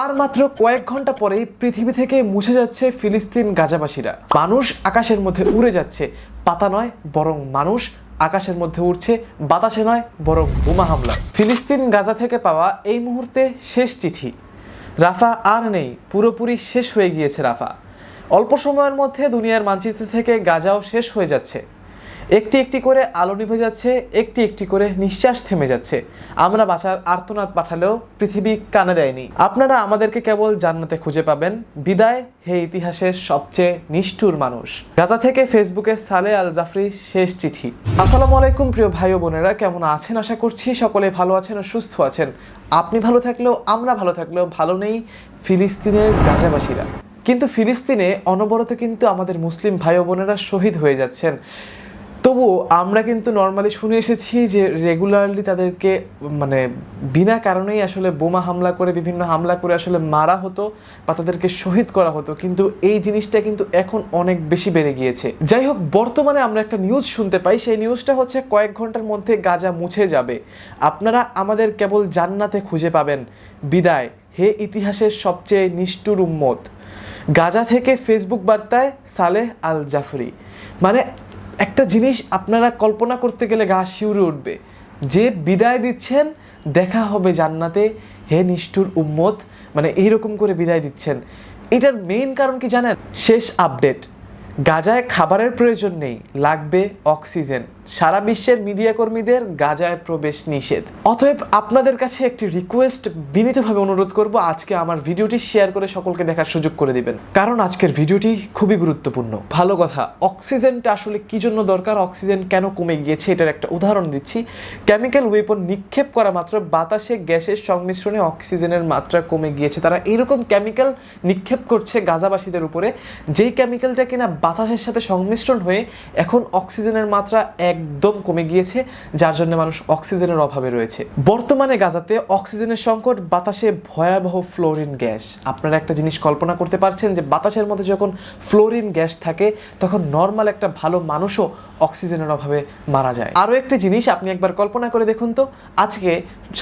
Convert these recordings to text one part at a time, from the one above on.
আর মাত্র কয়েক ঘণ্টা পরেই পৃথিবী থেকে মুছে যাচ্ছে ফিলিস্তিন গাজাবাসীরা। মানুষ আকাশের মধ্যে উড়ে যাচ্ছে। পাতা নয় বরং মানুষ আকাশের মধ্যে উড়ছে, বাতাসে নয় বরং বোমা হামলা। ফিলিস্তিন গাজা থেকে পাওয়া এই মুহূর্তে শেষ চিঠি। রাফা আর নেই, পুরোপুরি শেষ হয়ে গিয়েছে রাফা। অল্প সময়ের মধ্যে দুনিয়ার মানচিত্র থেকে গাজাও শেষ হয়ে যাচ্ছে। একটি একটি করে আলো নিভে যাচ্ছে, একটি একটি করে নিঃশ্বাস থেমে যাচ্ছে। আমরা বাঁচার আর্তনাদ পাঠালেও পৃথিবী কানে দেয়নি। আপনারা আমাদেরকে কেবল জান্নাতে খুঁজে পাবেন। বিদায়, হে ইতিহাসের সবচেয়ে নিষ্ঠুর মানুষ। গাজা থেকে ফেসবুকে সালে আল জাফরি শেষ চিঠি। আসসালামু আলাইকুম, প্রিয় ভাই বোনেরা। কেমন আছেন? আশা করছি সকলে ভালো আছেন ও সুস্থ আছেন। আপনি ভালো থাকলেও, আমরা ভালো থাকলেও ভালো নেই ফিলিস্তিনের গাজাবাসীরা। কিন্তু ফিলিস্তিনে অনবরত কিন্তু আমাদের মুসলিম ভাই বোনেরা শহীদ হয়ে যাচ্ছেন। তবুও আমরা কিন্তু নর্মালি শুনে এসেছি যে রেগুলারলি তাদেরকে মানে বিনা কারণেই আসলে বোমা হামলা করে, বিভিন্ন হামলা করে আসলে মারা হতো বা তাদেরকে শহীদ করা হতো। কিন্তু এই জিনিসটা কিন্তু এখন অনেক বেশি বেড়ে গিয়েছে। যাই হোক, বর্তমানে আমরা একটা নিউজ শুনতে পাই। সেই নিউজটা হচ্ছে কয়েক ঘণ্টার মধ্যে গাজা মুছে যাবে। আপনারা আমাদের কেবল জান্নাতে খুঁজে পাবেন। বিদায়। হে ইতিহাসের সবচেয়ে নিষ্ঠুর উম্মত। গাজা থেকে ফেসবুক বার্তায় সালেহ আল জাফরি মানে একটা জিনিস আপনারা কল্পনা করতে গেলে গা শিউরে উঠবে। যে বিদায় দিচ্ছেন, দেখা হবে জান্নাতে। হে নিষ্ঠুর উম্মত মানে এইরকম করে বিদায় দিচ্ছেন। এটার মেইন কারণ কি জানেন? শেষ আপডেট গাজায় খাবারের প্রয়োজন নেই, লাগবে অক্সিজেন সারা বিশ্বের মিডিয়া কর্মীদের গাজায় প্রবেশ নিষেধ। অতএব আপনাদের কাছে একটি রিকোয়েস্ট বিনীতভাবে অনুরোধ করব আজকে আমার ভিডিওটি শেয়ার করে সকলকে দেখার সুযোগ করে দিবেন। কারণ আজকের ভিডিওটি খুবই গুরুত্বপূর্ণ। ভালো কথা, অক্সিজেনটা আসলে কি জন্য দরকার? অক্সিজেন কেন কমে গিয়েছে? এটার একটা উদাহরণ দিচ্ছি। কেমিক্যাল ওয়েপন নিক্ষেপ করা মাত্র, বাতাসে গ্যাসের সংমিশ্রণে অক্সিজেনের মাত্রা কমে গিয়েছে। তারা এইরকম কেমিক্যাল নিক্ষেপ করছে গাজাবাসীদের উপরে। যেই কেমিক্যালটা কিনা বাতাসের সাথে সংমিশ্রণ হয়ে এখন অক্সিজেনের মাত্রা একদম কমে গিয়েছে, যার জন্য মানুষ অক্সিজেনের অভাবে রয়েছে। বর্তমানে গাজাতে অক্সিজেনের সংকট, বাতাসে ভয়াবহ ফ্লোরিন গ্যাস। আপনারা একটা জিনিস কল্পনা করতে পারছেন যে বাতাসের মধ্যে যখন ফ্লোরিন গ্যাস থাকে, তখন নর্মাল একটা ভালো মানুষও অক্সিজেনের অভাবে মারা যায়। আরও একটি জিনিস আপনি একবার কল্পনা করে দেখুন তো, আজকে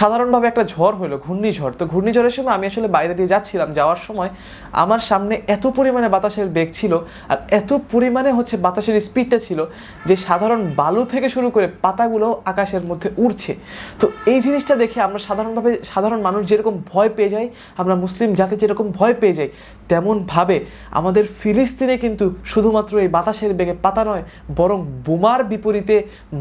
সাধারণভাবে একটা ঝড় হলো ঘূর্ণিঝড়। তো ঘূর্ণিঝড়ের সময় আমি আসলে বাইরে দিয়ে যাচ্ছিলাম, যাওয়ার সময় আমার সামনে এত পরিমাণে বাতাসের বেগ ছিল আর এত পরিমাণে হচ্ছে বাতাসের স্পিডটা ছিল যে সাধারণ বালু থেকে শুরু করে পাতাগুলো আকাশের মধ্যে উড়ছে। তো এই জিনিসটা দেখে আমরা সাধারণভাবে সাধারণ মানুষ যেরকম ভয় পেয়ে যাই, আমরা মুসলিম জাতি যেরকম ভয় পেয়ে যাই, তেমনভাবে আমাদের ফিলিস্তিনে কিন্তু শুধুমাত্র এই বাতাসের বেগে পাতা নয়, বরং বোমার বিপরীতে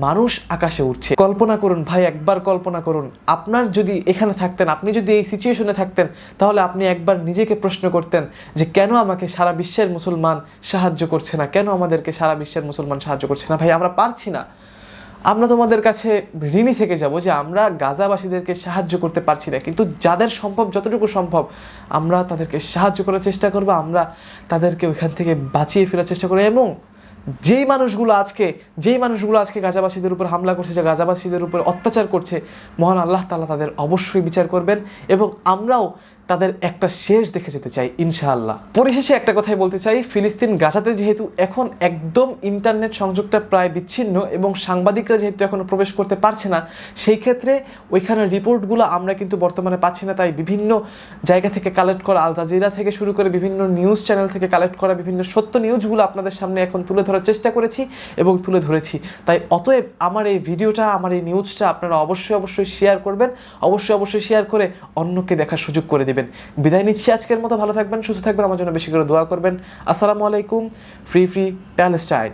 মানুষ আকাশে উঠছে কল্পনা করুন ভাই, একবার কল্পনা করুন, আপনার যদি এখানে থাকতেন, আপনি যদি এই সিচুয়েশনে থাকতেন, তাহলে আপনি একবার নিজেকে প্রশ্ন করতেন যে কেন আমাকে সারা বিশ্বের মুসলমান সাহায্য করছে না? কেন আমাদেরকে সারা বিশ্বের মুসলমান সাহায্য করছে না? ভাই, আমরা পারছি না। আমরা তোমাদের কাছে ঋণী থেকে যাব যে আমরা গাজাবাসীদেরকে সাহায্য করতে পারছি না। কিন্তু যাদের সম্ভব, যতটুকু সম্ভব, আমরা তাদেরকে সাহায্য করার চেষ্টা করব, আমরা তাদেরকে ওইখান থেকে বাঁচিয়ে ফেরার চেষ্টা করব এবং যেই মানুষগুলো আজকে, যেই মানুষগুলো আজকে গাজাবাসীদের উপর হামলা করছে, যে গাজাবাসীদের উপর অত্যাচার করছে, মহান আল্লাহ তাআলা তাদের অবশ্যই বিচার করবেন এবং আমরাও তাদের একটা শেষ দেখে যেতে চাই, ইনশাআল্লাহ। পরিশেষে একটা কথাই বলতে চাই, ফিলিস্তিন গাজাতে যেহেতু এখন একদম ইন্টারনেট সংযোগটা প্রায় বিচ্ছিন্ন এবং সাংবাদিকরা যেহেতু এখনও প্রবেশ করতে পারছে না, সেই ক্ষেত্রে ওইখানের রিপোর্টগুলো আমরা কিন্তু বর্তমানে পাচ্ছি না। তাই বিভিন্ন জায়গা থেকে কালেক্ট করা, আল জাজিরা থেকে শুরু করে বিভিন্ন নিউজ চ্যানেল থেকে কালেক্ট করা, বিভিন্ন সত্য নিউজগুলো আপনাদের সামনে এখন তুলে ধরার চেষ্টা করেছি এবং তুলে ধরেছি। তাই অতএব আমার এই ভিডিওটা, আমার এই নিউজটা আপনারা অবশ্যই অবশ্যই শেয়ার করবেন। অবশ্যই অবশ্যই শেয়ার করে অন্যকে দেখার সুযোগ করে দেবেন। বিদায় নিচ্ছি আজকের মতো। ভালো থাকবেন, সুস্থ থাকবেন। আমার জন্য বেশি করে দোয়া করবেন। আসসালামু আলাইকুম, ফ্রি ফ্রি প্যালেস্টাইন।